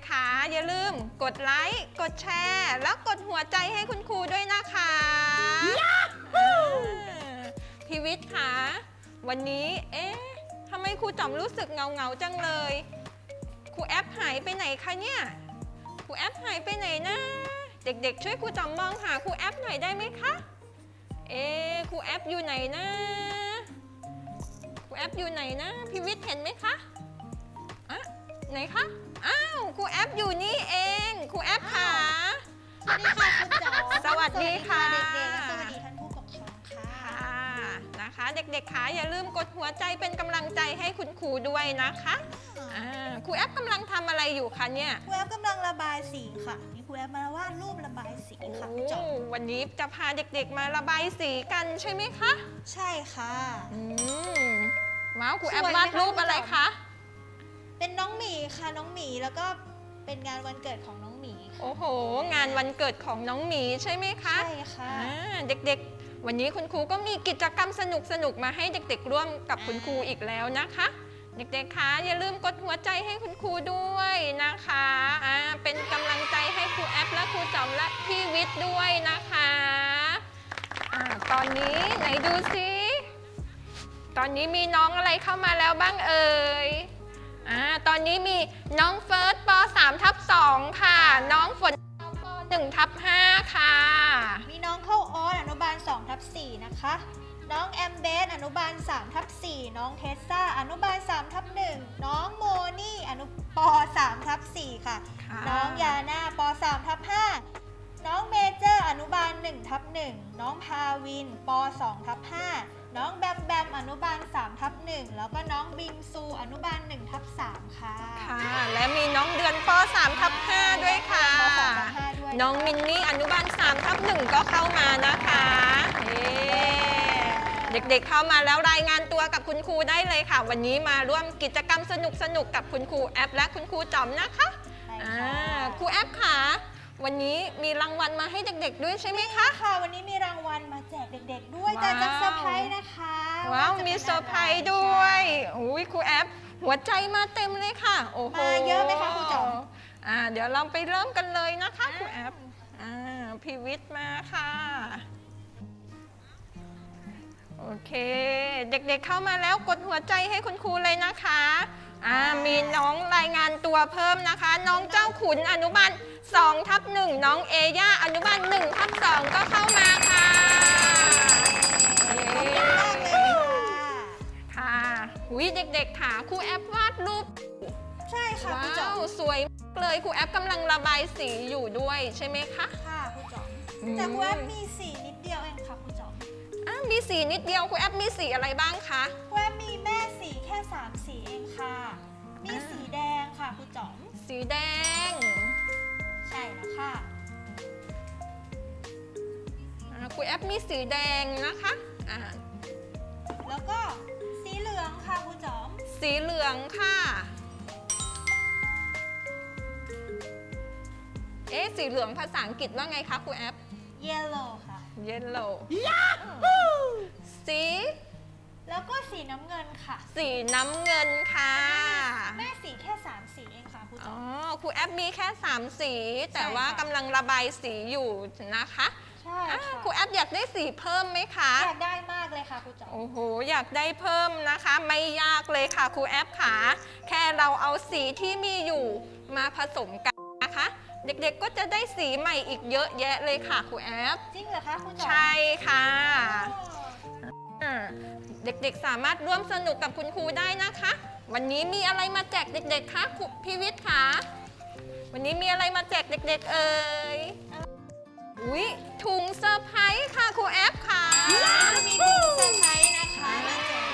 เด็กๆขาอย่าลืมกดไลค์ กดแชร์ แล้วกดหัวใจให้คุณครูด้วยนะคะอ่าพี่วิทย์คะวันนี้ เอ๊ะทำไมครูจอมรู้สึกเงาเงาๆจังเลย ครูแอปหายไปไหนคะเนี่ย ครูแอปหายไปไหนนะ เด็กๆ ช่วยครูจอมมองหาครูแอปหน่อยได้ไหมคะ เอ๊ะครูแอปอยู่ไหนนะ ครูแอปอยู่ไหนนะพี่วิทย์เห็นไหมคะอะไหนคะ อ้าวครูแอปอยู่นี่เองครูแอปค่ะ สวัสดีค่ะคุณจ๋อสวัสดีค่ะเด็กๆและสวัสดีท่านผู้ปกครองค่ะ ค่ะนะคะ เด็กๆคะอย่าลืมกดหัวใจเป็นกำลังใจให้คุณครูด้วยนะคะอ่าครูแอปกำลังทำอะไรอยู่คะเนี่ยครูแอฟกำลังระบายสีค่ะ นี่ครูแอฟมาวาดรูประบายสีโอ้ค่ะคุณจ๋อวันนี้จะพาเด็กๆมาระบายสีกันใช่ไหมคะใช่ค่ะ อืมว้าวครูแอปสวยไหมวาดรูปคะอะไรครูจอม คะ เป็นน้องหมีค่ะน้องหมีแล้วก็เป็นงานวันเกิดของน้องหมีค่ะโอ้โห งานวันเกิดของน้องหมีใช่ไหมคะใช่ค่ะ อ่าเด็กๆ วันนี้คุณครูก็มีกิจกรรมสนุกๆ มาให้เด็กๆ ร่วมกับคุณครูอีกแล้วนะคะ เด็กๆ คะอย่าลืมกดหัวใจให้คุณครูด้วยนะคะอ่าเป็นกำลังใจให้ครูแอปและครูจอมและพี่วิทย์ด้วยนะคะอาตอนนี้ไหนดูซิ ตอนนี้มีน้องอะไรเข้ามาแล้วบ้างเอ่ย อ่าตอนนี้มีน้องเฟิร์สป3ทับ2ค่ะ น้องฝนป1ทับ5ค่ะ มีน้องเข้าออสอนุบาล2ทับ4นะคะ น้องแอมเบสอนุบาล3ทับ4น้องเทสซาอนุบาล3ทับ1น้องโมนี่อนุป3ทับ4ค่ะ ค่ะ น้องยาน่าป3ทับ5น้องเมเจอร์อนุบาล1ทับ1น้องพาวินป2ทับ5 น้องแบมแบมอนุบาล3ทับ1แล้วก็น้องบิงซูอนุบาล1ทับ3ค่ะ ค่ะ และมีน้องเดือนป 3 ทับ5ด้วยค่ะป3ทับ5ด้วย น้องมินนี่อนุบาล3ทับ1ก็เข้ามานะคะเย้เด็กๆเข้ามาแล้วรายงานตัวกับคุณครูได้เลยค่ะ วันนี้มาร่วมกิจกรรมสนุกๆกับคุณครูแอปและคุณครูจอมนะคะใช่อ่าค่ะ ครูแอปค่ะ วันนี้มีรางวัลมาให้เด็กๆ ด้วยใช่ไหมคะ ค่ะ วันนี้มีรางวัลมาแจกเด็ก ๆ ด้วยว้าวแต่จะเซอร์ไพรส์นะคะว้าวจะมีป็นเซอร์ไพรส์ด้วยอุ้ยครูแอปหัวใจมาเต็มเลยค่ะ โอ้โหมาเยอะไหมคะครูจอม อ่าเดี๋ยวเราไปเริ่มกันเลยนะคะครูแอปอ่าพีวิทย์มาค่ะ โอเค เด็กๆเข้ามาแล้วกดหัวใจให้คุณครูเลยนะคะ อ่ามีน้องรายงานตัวเพิ่มนะคะ น้องเจ้าขุนอนุบาล 2ทับ1น้องเอย่าอนุบาล1ทับ2ก็เข้ามาค่ะเย้มากเลยค่ะค่ะวิเด็กๆค่ะครูแอปวาดรูปใช่ค่ะว้าครูจอมวสวยมากเลยครูแอปกำลังระบายสีอยู่ด้วยใช่ไหมคะค่ะครูจอมอืมแต่ครูแอฟมีสีนิดเดียวเองค่ะครูจอมอะมีสีนิดเดียวครูแอปมีสีอะไรบ้างคะ ครูแอฟมีแม่สีแค่สามสีเองค่ะ มีอ่าสีแดงค่ะครูจอม สีแดง ใช่แล้วค่ะอะครูแอปมีสีแดงนะคะอะแล้วก็สีเหลืองค่ะครูจอม สีเหลืองค่ะ เอ๊ะสีเหลืองภาษาอังกฤษว่าไงคะครูแอป yellow ค่ะ yellow สีแล้วก็สีน้ำเงินค่ะ สีน้ำเงินค่ะ แม่สีแค่สามสีเองค่ะครูจ อ๋ออมครูแอปมีแค่ 3 สี แต่ใช่ว่าค่ะกำลังระบายสีอยู่นะคะใช่อะค่ะครูแอปอยากได้สีเพิ่มไหมคะ อยากได้มากเลยค่ะครูจอมโอ้โห อยากได้เพิ่มนะคะ ไม่ยากเลยค่ะครูแอปค่ะ แค่เราเอาสีที่มีอยู่มาผสมกันนะคะ เด็กๆก็จะได้สีใหม่อีกเยอะแยะเลยค่ะครูแอป จริงเหรอคะครูจอมใช่ค่ะอ๋อ อ่าเด็กๆสามารถร่วมสนุกกับคุณครูได้นะคะ วันนี้มีอะไรมาแจกเด็กๆ คะครูพี่วิทย์คะวันนี้มีอะไรมาแจกเด็กๆ เอ่ยอุ้ยถุงเซอร์ไพรส์ค่ะครูแอปค่ะมีถุงเซอร์ไพรส์นะคะมาแจก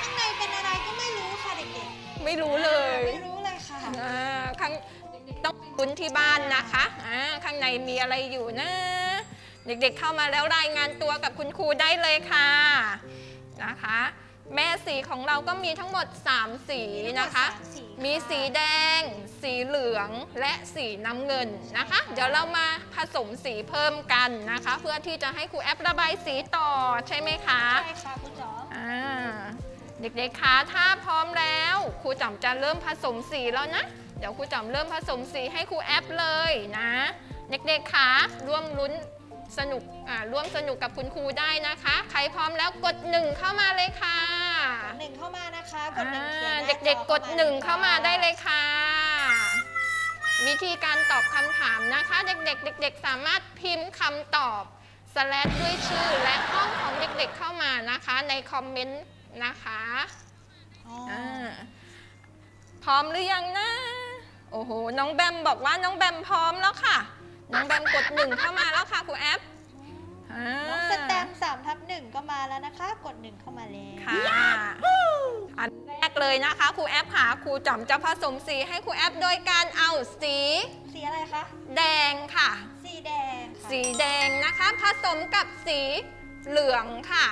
ข้างในเป็นอะไรก็ไม่รู้ค่ะเด็กไม่รู้เลๆยไม่รู้เลยค่ะ อ่าข้างต้องคุ้นที่บ้านนะคะอ่าข้างในมีอะไรอยู่นะ เด็กๆเข้ามาแล้วรายงานตัวกับคุณครูได้เลยค่ะนะคะ แม่สีของเราก็มีทั้งหมด 3 สีนะคะ มีสีแดง สีเหลืองและสีน้ำเงินนะคะ เดี๋ยวเรามาผสมสีเพิ่มกันนะคะ เพื่อที่จะให้ครูแอประบายสีต่อใช่ไหมคะ ใช่ค่ะคุณจอมอ่าเด็กๆคะถ้าพร้อมแล้วครูจอมจะเริ่มผสมสีแล้วนะ เดี๋ยวครูจอมเริ่มผสมสีให้ครูแอปเลยนะ เด็กๆคะร่วมลุ้นสนุกอ่าร่วมสนุกกับคุณครูได้นะคะ ใครพร้อมแล้วกดหนึ่งเข้ามาเลยค่ะ หนึ่งเข้ามานะคะกดหนึ่งเขียนอ่าหน้าจอเด็กๆกดหนึ่งเข้ามาได้เลยค่ะ วิธีการตอบคำถามนะคะ เด็กๆเด็ก ๆ สามารถพิมพ์คำตอบสแลดด้วยชื่อและห้องของเด็กๆเข้ามานะคะ ในคอมเมนต์นะคะอ๋ออ่าพร้อมหรือยังนะ โอ้โหน้องแบมบอกว่าน้องแบมพร้อมแล้วค่ะ น้องแบมกดหนึ่งเข้ามาแล้วค่ะครูแอป อ่าน้องสแตมสามทับหนึ่งก็มาแล้วนะคะ กดหนึ่งเข้ามาแล้วค่ะอันแรกเลยนะคะครูแอปหาครูจ๋อมจะผสมสีให้ครูแอปโดยการเอาสี สีอะไรคะ แดงค่ะ สีแดงค่ะสีแดงนะคะผสมกับสีเหลืองค่ะ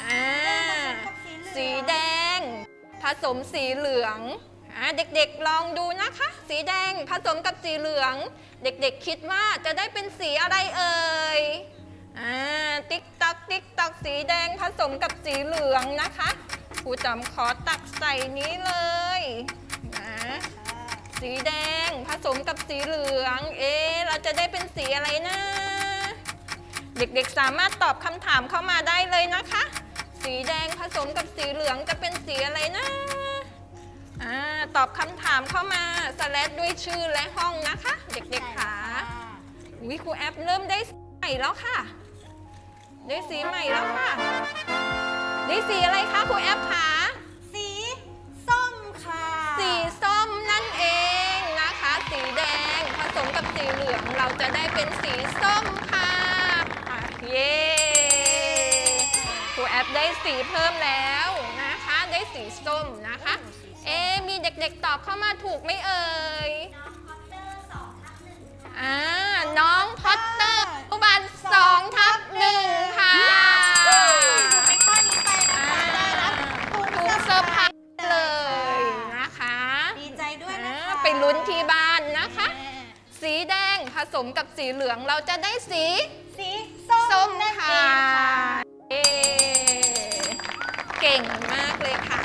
อ่ากับสีเหลืองสีแดง ผสมสีเหลืองอ่าเด็กๆลองดูนะคะ สีแดงผสมกับสีเหลือง เด็กๆคิดว่าจะได้เป็นสีอะไรเอ่ย อ่าติ๊กตักติ๊กตักสีแดงผสมกับสีเหลืองนะคะครูจำขอตักใส่นี้เลยนะค่ะสีแดงผสมกับสีเหลือง เอ๊ะเราจะได้เป็นสีอะไรนะ เด็กๆสามารถตอบคำถามเข้ามาได้เลยนะคะ สีแดงผสมกับสีเหลืองจะเป็นสีอะไรนะอ่าตอบคำถามเข้ามาสแลดด้วยชื่อและห้องนะคะ เด็กๆค่ะวิครูแอปเริ่มได้สีใหม่แล้วค่ะ ได้สีใหม่แล้วค่ะ ได้สีอะไรคะครูแอปคะสีส้มค่ะ สีส้มนั่นเองนะคะ สีแดงผสมกับสีเหลืองเราจะได้เป็นสีส้มค่ะอะเย้ครูแอปได้สีเพิ่มแล้วนะคะ ได้สีส้มนะคะ เอ๊ะมีเด็กๆตอบเข้ามาถูกไหมเอ่ยอ่าน้องพอตเตอร์อุบันสอง ทับหนึ่งค่ะในข้อนี้ไปนะคะได้รับทุนถูกเซอร์ไพรส์เลยนะคะดีใจด้วยนะอ่าคะไปลุ้นที่บ้านนะคะแม่สีแดงผสมกับสีเหลืองเราจะได้สี สีส้ส้มนั่นเอค่ะ ค่ะเย้เก่งมากเลยค่ะ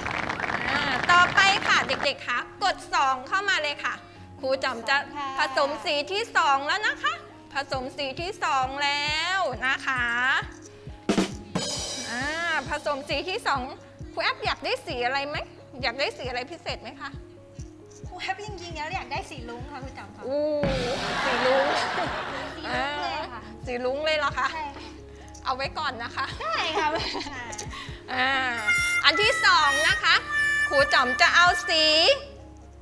อ่าต่อไปค่ะเด็กๆ คะ กด 2 เข้ามาเลยค่ะ ครูจอมจะผสมสีที่ 2 แล้วนะคะ สมสีที่ 2 แล้วนะคะอ่าผสมสีที่2ครูแอปอยากได้สีอะไรไหมอยากได้สีอะไรพิเศษไหมคะครูแฮปปี้จริงๆแล้วอยากได้สีลุ้งค่ะคุณจำค่ะอู้สีลุ้งสีลุ้งเลยค่ะสีลุ้งเลยเหรอคะใช่ค่ะเอาไว้ก่อนนะคะได้ค่ะอ่าอันที่สองนะคะครูจอมจะเอาสี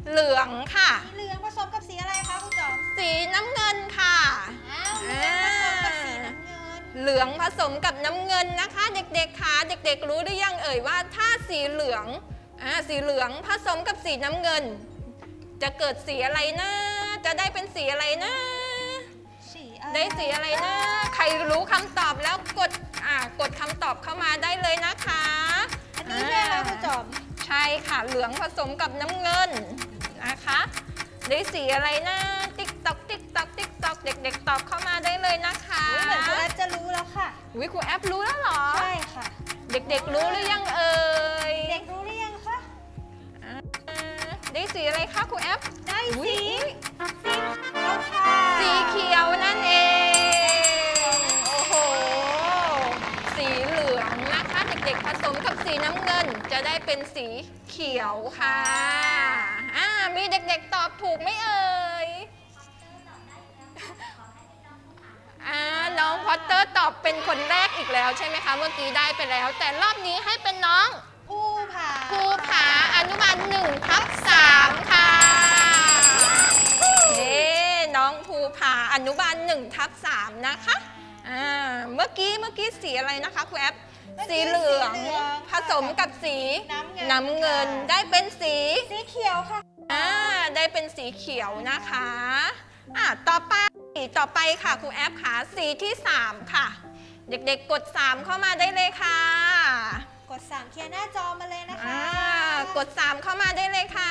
เหลืองค่ะ สีเหลืองผสมกับสีอะไรคะคุณจอมสีน้ำเงิน เงินเหลืองผสมกับน้ำเงินนะคะ เด็กๆคะเด็กๆรู้หรือยังเอ่ยว่า ถ้าสีเหลืองอ่าสีเหลืองผสมกับสีน้ำเงิน จะเกิดสีอะไรนะ จะได้เป็นสีอะไรนะ สีอะไรได้สีอะไรนะ ใครรู้คำตอบแล้วกดอ่ากดคำตอบเข้ามาได้เลยนะคะอันนี้ใช่ไหมคุณจอมใช่ค่ะเหลืองผสมกับน้ำเงินนะคะ ได้สีอะไรนะ ติ๊กตอกติ๊กตอก ติ๊กตอกเด็กๆ ตอบเข้ามาได้เลยนะคะอุ๊ยเหมือนครูแอปจะรู้แล้วค่ะ วิครูแอปรู้แล้วเหรอ ใช่ค่ะ เด็กๆ รู้หรือยังเอ่ยเด็กรู้หรือยังคะ อ่าได้สีอะไรคะครูแอป ได้อุ๊ย สีสีเขียวค่ะสีเขียวนั่นเอง โอ้โห สีเหลืองนะคะเด็กๆ ผสมกับสีน้ำเงิน จะได้เป็นสีเขียวค่ะ อ่า มีเด็กๆ ตอบถูกไหมเอ่ น้องพอตเตอร์ตอบเป็นคนแรกอีกแล้วใช่ไหมคะ เมื่อกี้ได้ไปแล้ว แต่รอบนี้ให้เป็นน้องผู้ผ่าภูผาอนุบาลหนึ่งทับสามค่ะเย้น้องภูผาอนุบาลหนึ่งทับสามนะคะอ่าเมื่อกี้เมื่อกี้สีอะไรนะคะครูแอปสีเหลืองผสมกับสีน้ำเงินน้ำเงินได้เป็นสีสีเขียวค่ะ อ่าได้เป็นสีเขียวนะคะ อ่าต่อไปสี ต่อไปค่ะครูแอปค่ะสีที่ 3 ค่ะ เด็กๆกด 3 เข้ามาได้เลยค่ะกด 3 เคลียร์หน้าจอมาเลยนะคะ อ่ากด 3 เข้ามาได้เลยค่ะ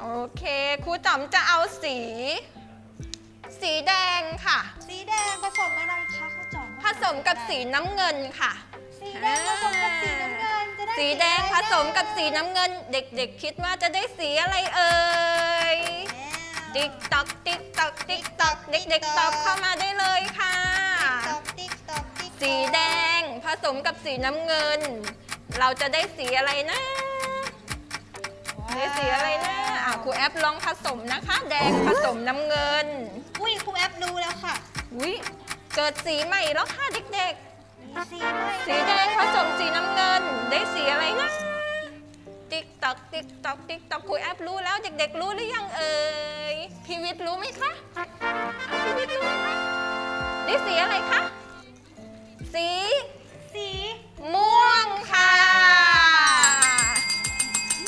โอเคครูจอมจะเอาสี สีแดงค่ะ สีแดงผสมอะไรคะข้าวจอมผสมกับสีน้ำเงินค่ะ สีแดงผสมกับสีน้ำเงินจะได้สีแดงอะไรผสมกับนะสีน้ำเงิน เด็กๆคิดว่าจะได้สีอะไรเอ่ย ติ๊กตอกติ๊กตอกติ๊กตอกเด็กๆตอบเข้ามาได้เลยค่ะ ตอกติ๊กตอกติ๊กตอกสีแดงผสมกับสีน้ำเงิน เราจะได้สีอะไรนะได้สีอะไรนะอะครูแอปลองผสมนะคะ แดงผสมน้ำเงิน อุ้ยครูแอปรู้แล้วค่ะอุ้ยเกิดสีใหม่แล้วค่ะเด็กมีสีด้วยๆสีแดงผสมสีน้ำเงิน ได้สีอะไรนะ ติ๊กตอกติ๊กตอกติ๊กตอกครูแอปรู้แล้วเด็กๆรู้หรือยังเอ่ยพี่วิทย์รู้ไหมคะอะพี่วิทย์รู้ไหมคะได้สีอะไรคะสี สีม่วงค่ะ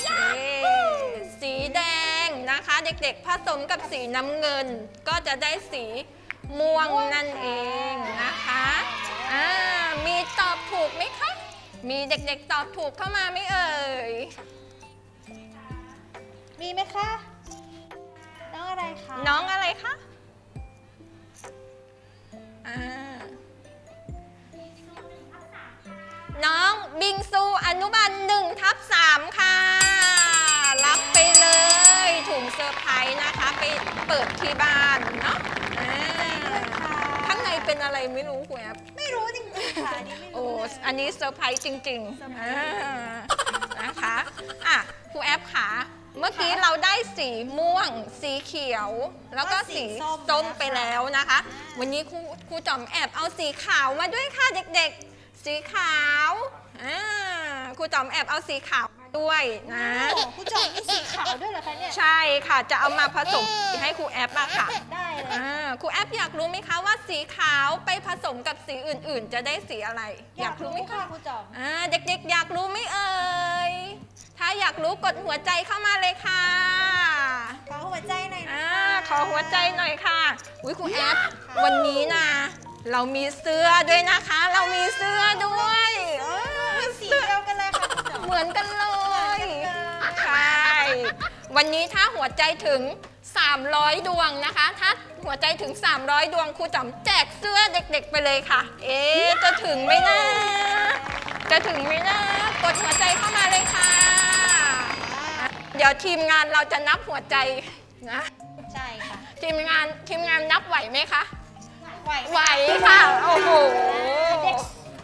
เย้สีแดงนะคะ เด็กๆ ผสมกับสีน้ำเงิน ก็จะได้สีม่วงนั่นเองนะคะอ่ามีตอบถูกไหมคะมีเด็กๆ ตอบถูกเข้ามาไหมเอ่ย มีไหมคะ น้องอะไรคะน้องอะไรคะอ่าน้องบิงซูอนุบาลหนึ่งทับสามค่ะ รับไปเลยถุงเซอร์ไพรส์นะคะ ไปเปิดที่บ้านเนาะอ่าค่ะข้างในเป็นอะไรไม่รู้คุณแอฟ ไม่รู้จริงๆค่ะอันนี้ไม่โอ้รู้เลย อันนี้เซอร์ไพรส์จริงเซอร์ๆไพรส์อ่านะคะ อะครูแอฟขา เมื่อกี้เราได้สีม่วง สีเขียว แล้วก็สีส้มไปแล้วนะคะ วันนี้ครูครูจอมแอบเอาสีขาวมาด้วยค่ะเด็กๆ สีขาวอ่าครูจอมแอบเอาสีขาวมาด้วยนะโอ้ครูจอมมีสีขาวด้วยเหรอคะเนี่ย ใช่ค่ะ จะเอามาผสมให้ครูแอปอะค่ะ ได้เลยอ่าครูแอปอยากรู้ไหมคะว่าสีขาวไปผสมกับสีอื่นๆ จะได้สีอะไร อยากรู้ไหมคะครูจอมอ่าเด็กๆ อยากรู้ไหมเอ่ย ถ้าอยากรู้กดหัวใจเข้ามาเลยค่ะขอหัวใจหน่อยนะอ่าคะขอหัวใจหน่อยค่ะอุ้ยครูแอปวันนี้นะ เรามีเสื้อด้วยนะคะ เรามีเสื้อด้วยเออสีเดียวกันเลยค่ะครูจอมเหมือนกันเลยเหมือนกันเลย ใช่ วันนี้ถ้าหัวใจถึง 300 ดวงนะคะ ถ้าหัวใจถึง 300 ดวงครูจ๋อมแจกเสื้อเด็กๆไปเลยค่ะ เอ๊ะจะถึงไหมนะ จะถึงไหมนะ กดหัวใจเข้ามาเลยค่ะ เดี๋ยวทีมงานเราจะนับหัวใจนะ ใช่ค่ะ ทีมงานทีมงานนับไหวไหมคะ ไหวไหวค่ะโอ้โหเด็ก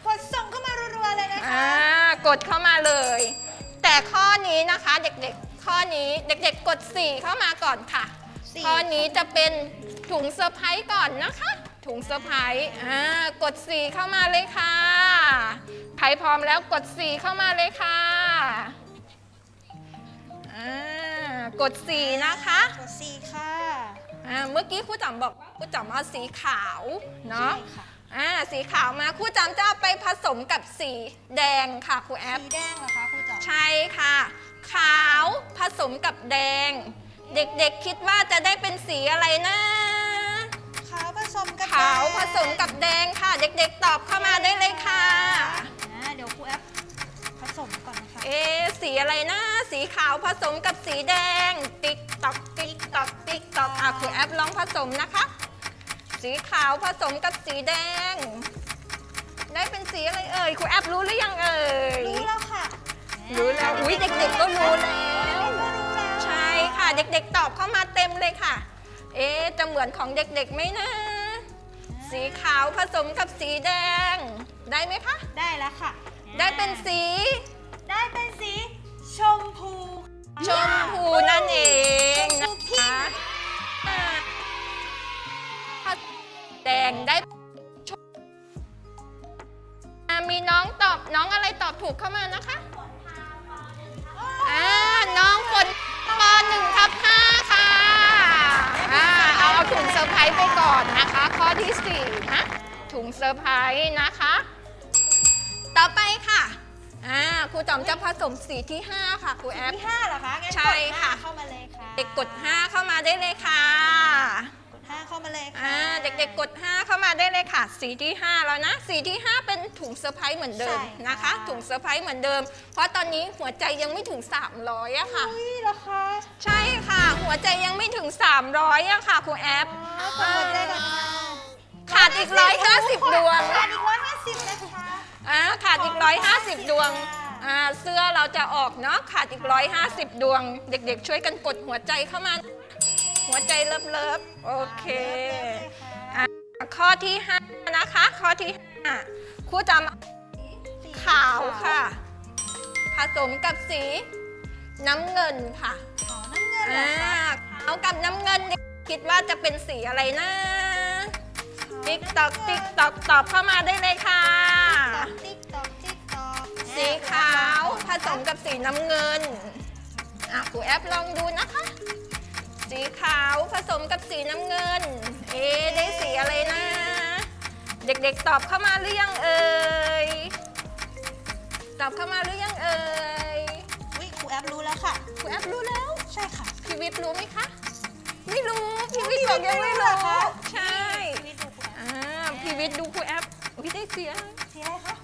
กดส่งเข้ามารัวๆเลยนะคะอ่ากดเข้ามาเลย แต่ข้อนี้นะคะเด็กๆ ข้อนี้เด็กๆ กด 4 เข้ามาก่อนค่ะ สี่ข้อนี้จะเป็นถุงเซอร์ไพรส์ก่อนนะคะ ถุงเซอร์ไพรส์อ่ากด 4 เข้ามาเลยค่ะใครพร้อมแล้วกด 4 เข้ามาเลยค่ะ กด4นะคะกดสี่ค่ะอ่าเมื่อกี้ครูจอมบอกว่าครูจอมเอาสีขาวเนาะใช่ค่ะอ่าสีขาวมาครูจอมจะเอาไปผสมกับสีแดงค่ะครูแอป สีแดงเหรอคะครูจอมใช่ค่ะ ขาวผสมกับแดง เด็กๆคิดว่าจะได้เป็นสีอะไรนะขาวผสมกับขาวผสมกับแดงค่ะ เด็กๆตอบเข้ามาได้เลยค่ะ เอะสีอะไรนะ สีขาวผสมกับสีแดง ติ๊กตอกติ๊กตอกติ๊กตอกอะครูแอปลองผสมนะคะ สีขาวผสมกับสีแดง ได้เป็นสีอะไรเอ่ยครูแอปรู้หรือยังเอ่ยรู้แล้วค่ะ รู้แล้วอุ๊ยเด็กๆก็รู้แล้วเด็กๆก็รู้แล้วใช่ค่ะเด็กๆตอบเข้ามาเต็มเลยค่ะ เอ๊ะจะเหมือนของเด็กๆไหมนะ สีขาวผสมกับสีแดง ได้ไหมคะ ได้แล้วค่ะ ได้เป็นสี ได้เป็นสีชมพูชมพูนั่นเองนะคะอ่าแดงได้ชมอ่ามีน้องตอบน้องอะไรตอบถูกเข้ามานะคะอ่าน้องฝนปหนึ่งทับห้าค่ะอ่าเอาเอาถุงเซอร์ไพรส์ไปก่อนนะคะ ข้อที่สี่นะถุงเซอร์ไพรส์นะคะ ต่อไปค่ะ อ่าครูจอมจะผสมสีที่ 5 ค่ะครูแอป ที่ห้าเหรอคะงั้นใช่กดห้าค่ะ เข้ามาเลยค่ะเด็กกด 5 เข้ามาได้เลยค่ะกดห้าเข้ามาเลยค่ะอ่าเด็กๆกด 5 เข้ามาได้เลยค่ะ สีที่ 5 แล้วนะ สีที่ 5 เป็นถุงเซอร์ไพรส์เหมือนเดิมใช่ค่ะนะคะ ถุงเซอร์ไพรส์เหมือนเดิม เพราะตอนนี้หัวใจยังไม่ถึง 300อะค่ะ อุ้ยเหรอคะใช่ค่ะ หัวใจยังไม่ถึง 300อะค่ะครูแอป อ๋อกดหัวใจก่อนค่ะขาดอีก 150ดวง ขาดอีกร้อยห้าสิบนะคะ อ่าขาดอีก150ดวงอ่าเสื้อเราจะออกเนาะขาดอีก150ดวง เด็กๆ ช่วยกันกดหัวใจเข้ามา หัวใจเลิฟๆโอเคอะข้อที่5นะคะ ข้อที่5ครูจำขาวค่ะ ผสมกับสีน้ำเงินค่ะขาวน้ำเงินเหรอ่าอคะขาวกับน้ำเงินเนี่ยคิดว่าจะเป็นสีอะไรนะ ติ๊กตอกติ๊กตอกตอบเข้ามาได้เลยค่ะ ติ๊กตอกติ๊กตอกสีขาวผสมกับสีน้ำเงินอะครูแอปลองดูนะคะ สีขาวผสมกับสีน้ำเงิน เอ๊ะได้สีอะไรนะ เด็กๆตอบเข้ามาหรือยังเอ่ยตอบเข้ามาหรือยังเอ่ยอุ้ยครูแอปรู้แล้วค่ะ ครูแอปรู้แล้ว ใช่ค่ะ พี่วิทย์รู้ไหมคะ ไม่รู้ พี่วิทย์บอกยังไม่รู้ใช่ ชีวิตดูครูแอป อ่าพี่ วิทย์ดูครูแอปวิทย์ได้เสียสีอะไรคะ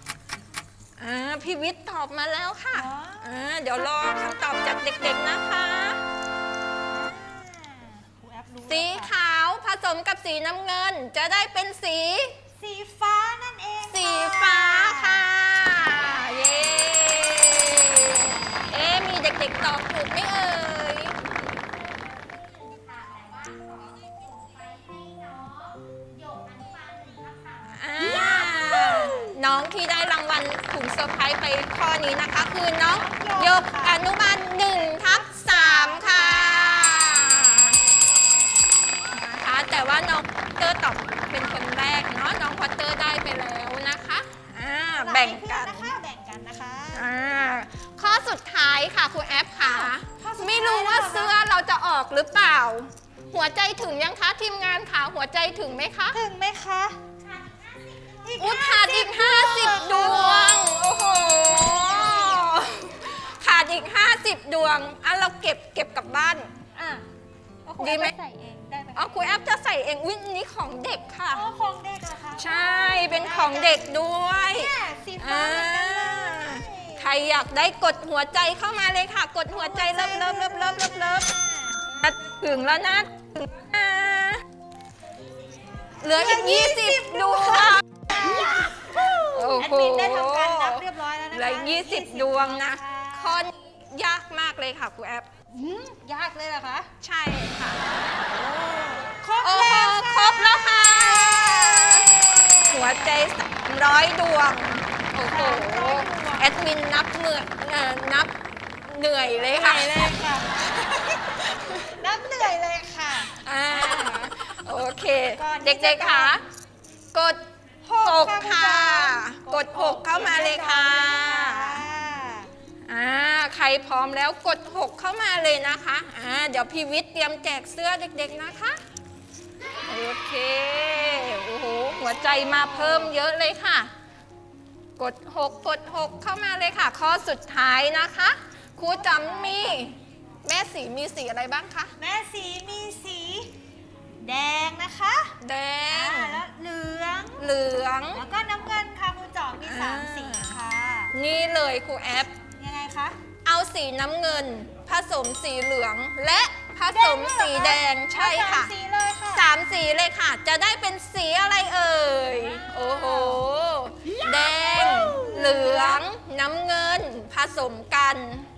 อ่าพี่วิทย์ตอบมาแล้วค่ะอ๋ออ่าเดี๋ยวรอคำตอบจากเด็กๆนะคะครูแอปรู้สีแล้วค่ะขาวผสมกับสีน้ำเงิน จะได้เป็นสี สีฟ้านั่นเองค่ะสีฟ้าค่ะ เย้ เอ๊ะมีเด็กๆตอบถูกไหมเอ่ย ซอร์ไพรส์ไปข้อนี้นะคะ คือน้องยกอนุบาล1ทับ3ค่ะนะคะแต่ว่าน้องพอตเตอร์ตอบเป็นคนแรกเนาะน้องพอตเตอร์ได้ไปแล้วนะคะอ่าแบ่งกันนะคะแบ่งกันนะคะอ่าข้อสุดท้ายค่ะครูแอปค่ะข้อสุดท้ายไม่รู้ว่าเสื้อเราจะออกหรือเปล่า หัวใจถึงยังคะทีมงานค่ะหัวใจถึงไหมคะ ถึงไหมคะ อุยขาดอีก 50 ดวง โอ้โห ขาดอีก 50 ดวงอะเราเก็บเก็บกลับบ้าน อะแล้วครูดีไหมแอปใส่เองได้ไหมอ๋อครูแอปจะใส่เองวินนี้ของเด็กค่ะ อ๋อของเด็กเหรอคะใช่ เป็นของเด็กด้วย เนี่ยสีฟ้าอ่าเหมือนกันเลย ใครอยากได้กดหัวใจเข้ามาเลยค่ะ กดหัวใจเลิฟเลิฟเลิฟเลิฟเลิฟเลิฟถึงแล้วนะถึงแล้วนะเหลืออีก 20 ดวงโอ้แอดโหมินได้ทำการนับเรียบร้อยแล้วนะคะเหลือ20 ดวงนะข้อนี้ยากมากเลยค่ะครูแอป อืมยากเลยเหรอคะใช่ค่ะ ครบโอ้โห แล้วครบแล้วค่ะ หัวใจร้อยดวง โอ้โห แอดมินนับเหนื่อยเอ่อนับเหนื่อยเลยเหนื่ค่ะอยเลยค่ะ นับเหนื่อยเลยค่ะ อ่าโอเค ก่อนที่เด็กจะๆค่ะ กด หหกกค่ะค่ะคุณกจดอหกเข้ามาเลยค่ะค่ะอ่าใครพร้อมแล้วกด6เข้ามาเลยนะคะอ่าเดี๋ยวพี่วิทย์เตรียมแจกเสื้อเด็กๆนะคะ โอเคโอ้โหหัวใจมาเพิ่มเยอะเลยค่ะ กด6กด6เข้ามาเลยค่ะ ข้อสุดท้ายนะคะครูจำมี แม่สีมีสีอะไรบ้างคะ แม่สีมีสี แดงนะคะแดอ่างแล้วเหลือง เหลือง แล้วก็น้ำเงินค่ะคุณจอมมีสามอ่า สีค่ะนี่เลยครูแอป ยังไงคะ เอาสีน้ำเงิน ผสมสีเหลือง และผสมสีแดงใช่ค่ะ สามสีเลยค่ะ สามสีเลยค่ะ จะได้เป็นสีอะไรเอ่ย โอ้โห แดง เหลือง น้ำเงิน ผสมกัน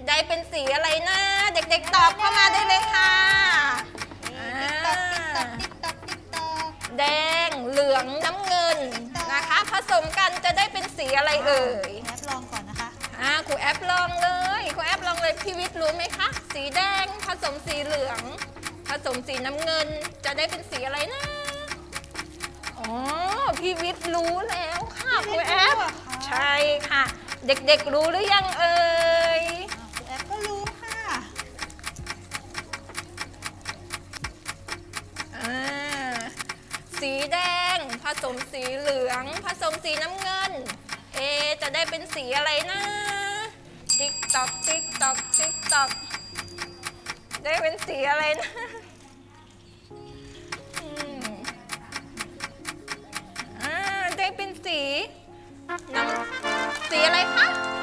ได้เป็นสีอะไรนะ เด็กๆตอบเข้ามาได้เลยค่ะ แดงเหลืองน้ำเงินนะคะ ผสมกันจะได้เป็นสีอะไรเอ่ยแอปลองก่อนนะคะอ่าครูแอปลองเลยครูแอปลองเลยพี่วิทย์รู้ไหมคะ สีแดงผสมสีเหลือง ผสมสีน้ำเงินจะได้เป็นสีอะไรนะอ๋อพี่วิทย์รู้แล้วค่ะครูแอปพี่วิทย์รู้เหรอคะใช่ค่ะ เด็กๆรู้หรือยังเอ่ยีแดง ผสมสีเหลือง ผสมสีน้ำเงิน เอ จะได้เป็นสีอะไรนะ ติ๊กตอกติ๊กตอกติ๊กตอกได้เป็นสีอะไรนะอ่าได้เป็นสีน้ำสีอะไรคะ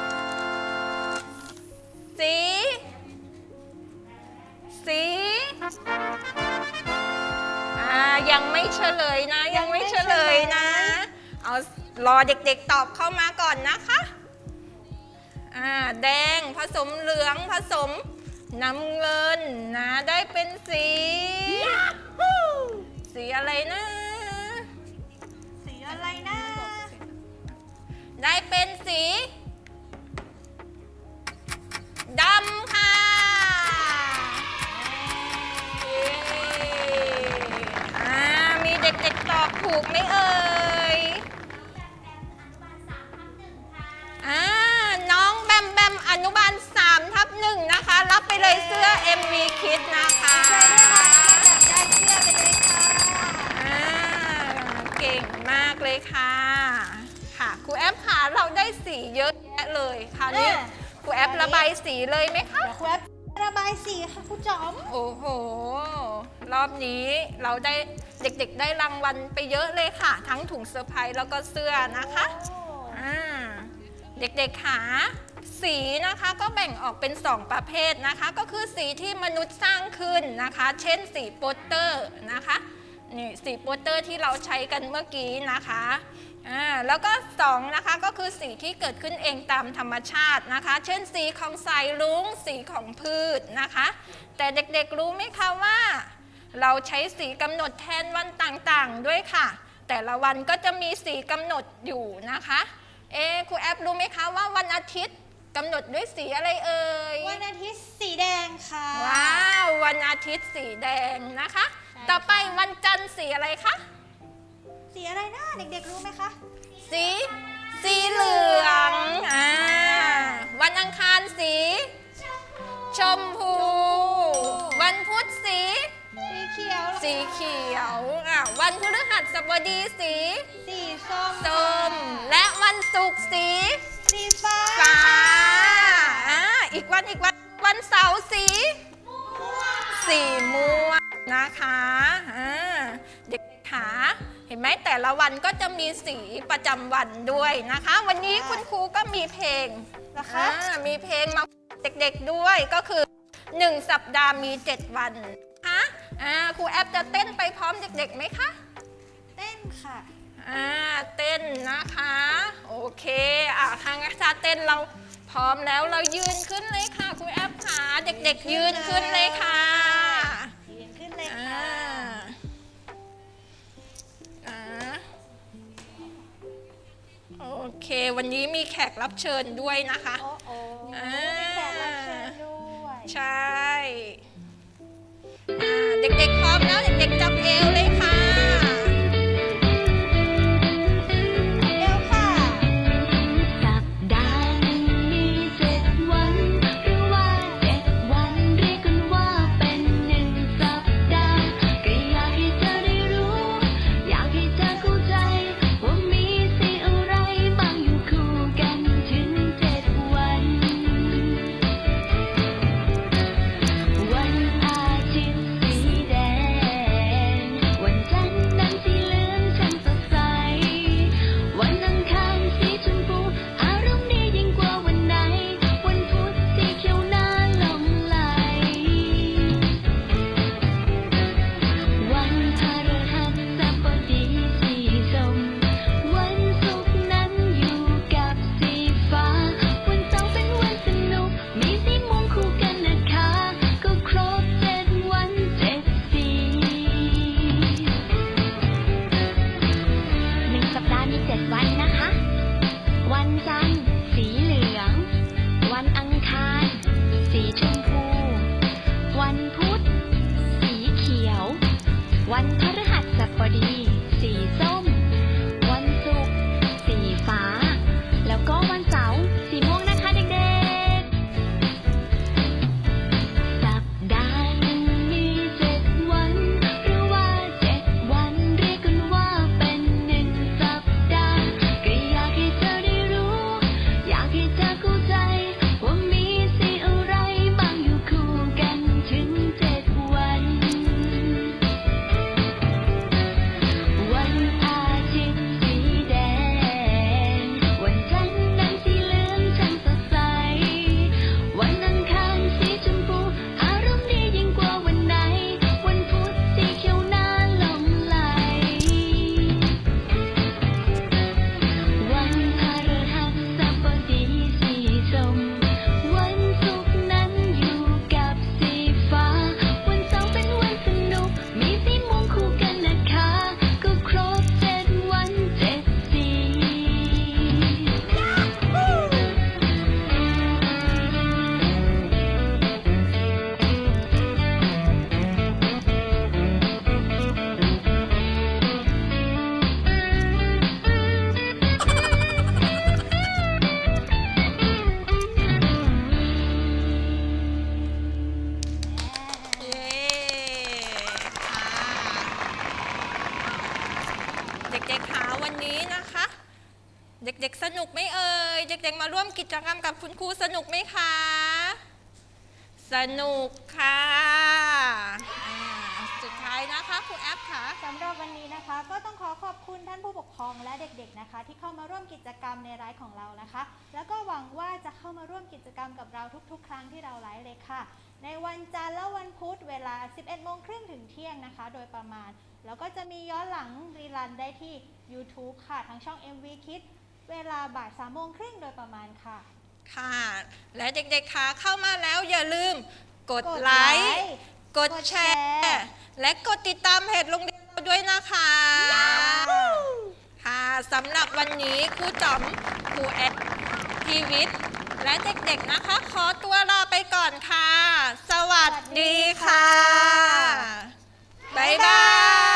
ไม่เฉลยนะ ยังไม่เฉลยนะ เอารอเด็กๆตอบเข้ามาก่อนนะคะอ่าแดงผสมเหลืองผสมน้ำเงินนะได้เป็นสี สีอะไรนะ สีอะไรนะ ได้เป็นสีดำค่ะ อบถูกไหมเอ่ยอ่าน้องแบมแบมอนุบาล3ทับหนึ่งนะคะ รับไปเลยเสื้อ MV Kids นะคะใช่ด้วยค่ะได้เสื้อไปเลยค่ะอ่าเก่งมากเลยค่ะ ค่ะครูแอปค่ะเราได้สีเยอะแยะเลยค่ะนี่เออครูแอประบายสีเลยไหมคะเดี๋ยวครูแอป ระบายสีค่ะครูจอม โอ้โห รอบนี้เราได้เด็กๆได้รางวัลไปเยอะเลยค่ะ ทั้งถุงเซอร์ไพรส์แล้วก็เสื้อนะคะอ่าเด็กๆค่ะสีนะคะก็แบ่งออกเป็น 2 ประเภทนะคะ ก็คือสีที่มนุษย์สร้างขึ้นนะคะ เช่นสีโปสเตอร์นะคะนี่สีโปสเตอร์ที่เราใช้กันเมื่อกี้นะคะ อ่าแล้วก็2นะคะก็คือสีที่เกิดขึ้นเองตามธรรมชาตินะคะ เช่นสีของสายรุ้งสีของพืชนะคะ แต่เด็กๆรู้ไหมคะว่า เราใช้สีกำหนดแทนวันต่างๆด้วยค่ะ แต่ละวันก็จะมีสีกำหนดอยู่นะคะเอ๊ะครูแอปรู้ไหมคะว่าวันอาทิตย์กำหนดด้วยสีอะไรเอ่ยวันอาทิตย์สีแดงค่ะว้าววันอาทิตย์สีแดงนะคะใช่ต่อไปวันจันทร์สีอะไรคะ สีอะไรนะเด็กๆรู้ไหมคะ สี สีเหลืองอ่าวันอังคารสี ชมพู วันพุธสี สีเขียวสีเขียวอะวันพฤหัสบดีสีสีส้มส้มและวันศุกร์สี สีฟ้าฟ้าอ่าอีกวันอีกวันวันเสาร์สี สีม่วงนะคะอ่าเด็กขา เห็นไหมแต่ละวันก็จะมีสีประจำวันด้วยนะคะ วันนี้คุณครูก็มีเพลงนะคะ อ่ามีเพลงมาเด็กๆด้วยก็คือ 1 สัปดาห์มี 7 วันนะคะอ่าครูแอปจะเต้นไปพร้อมเด็กๆไหมคะ เต้นค่ะ อ่าเต้นนะคะ โอเคอะทางถ้าเต้นเราพร้อมแล้วเรายืนขึ้นเลยค่ะครูแอปขาเด็กๆยืนขึ้นเลยค่ะ เค วันนี้มีแขกรับเชิญด้วยนะคะโอ้โอ้อ่ามีแขกรับเชิญด้วยใช่อ่าเด็กๆพร้อมแล้วเด็กๆจับเอวเลยค่ะ ทุกๆ ครั้งที่เราไลฟ์เลยค่ะ ในวันจันทร์และวันพุธเวลา 11โมงครึ่งถึงเที่ยงนะคะ โดยประมาณ แล้วก็จะมีย้อนหลังรีรันได้ที่ YouTube ค่ะทางช่อง MV Kids เวลาบ่าย3โมงครึ่งโดยประมาณค่ะ ค่ะ และเด็กๆคะเข้ามาแล้วอย่าลืม กดกดไลไลค์ ค์ กดกดแชแชร์ร์ และกดติดตามเพจโรงเรียนเราด้วยนะคะ ค่ะสำหรับวันนี้ครูจอมครูแอดพีวิทย์ และเด็กๆนะคะ ขอตัวลาไปก่อนค่ะ สวัสดีค่ะ บ๊ายบาย